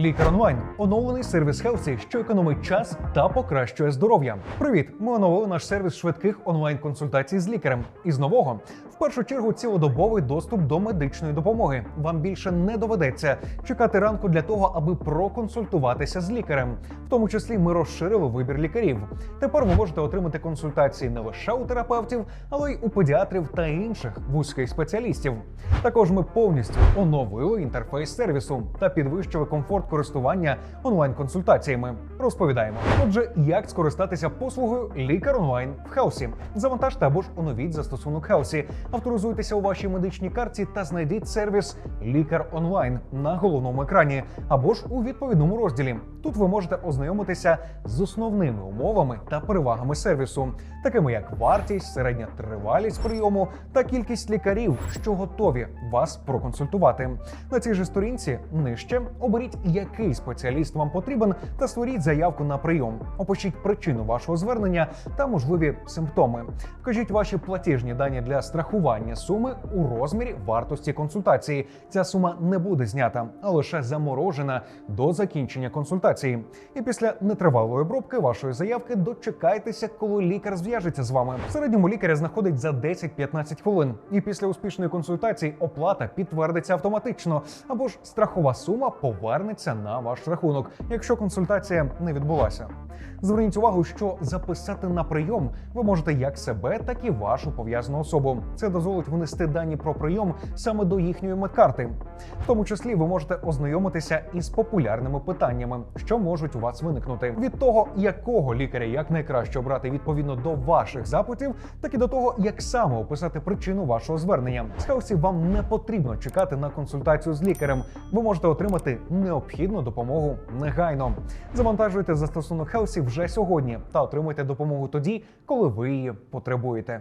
Лікар онлайн оновлений сервіс Хелсі, що економить час та покращує здоров'я. Привіт! Ми оновили наш сервіс швидких онлайн-консультацій з лікарем. Із нового в першу чергу цілодобовий доступ до медичної допомоги. Вам більше не доведеться чекати ранку для того, аби проконсультуватися з лікарем. В тому числі ми розширили вибір лікарів. Тепер ви можете отримати консультації не лише у терапевтів, але й у педіатрів та інших вузьких спеціалістів. Також ми повністю оновили інтерфейс сервісу та підвищили комфорт користування онлайн-консультаціями. Розповідаємо. Отже, як скористатися послугою лікар онлайн в Хелсі. Завантажте або ж оновіть застосунок Хелсі, авторизуйтеся у вашій медичній карті та знайдіть сервіс Лікар онлайн на головному екрані або ж у відповідному розділі. Тут ви можете ознайомитися з основними умовами та перевагами сервісу, такими як вартість, середня тривалість прийому та кількість лікарів, що готові вас проконсультувати. На цій же сторінці нижче оберіть, який спеціаліст вам потрібен, та створіть заявку на прийом. Опишіть причину вашого звернення та можливі симптоми. Вкажіть ваші платіжні дані для страхування суми у розмірі вартості консультації. Ця сума не буде знята, а лише заморожена до закінчення консультації. І після нетривалої обробки вашої заявки дочекайтеся, коли лікар зв'яжеться з вами. В середньому лікаря знаходить за 10-15 хвилин. І після успішної консультації оплата підтвердиться автоматично, або ж страхова сума повернеться на ваш рахунок, якщо консультація не відбулася. Зверніть увагу, що записати на прийом ви можете як себе, так і вашу пов'язану особу. Це дозволить внести дані про прийом саме до їхньої медкарти. В тому числі ви можете ознайомитися із популярними питаннями, що можуть у вас виникнути від того, якого лікаря як найкраще обрати відповідно до ваших запитів, так і до того, як саме описати причину вашого звернення. Хелсі вам не потрібно чекати на консультацію з лікарем. Ви можете отримати необхідну допомогу негайно. Завантажуйте застосунок Хелсі вже сьогодні та отримуйте допомогу тоді, коли ви її потребуєте.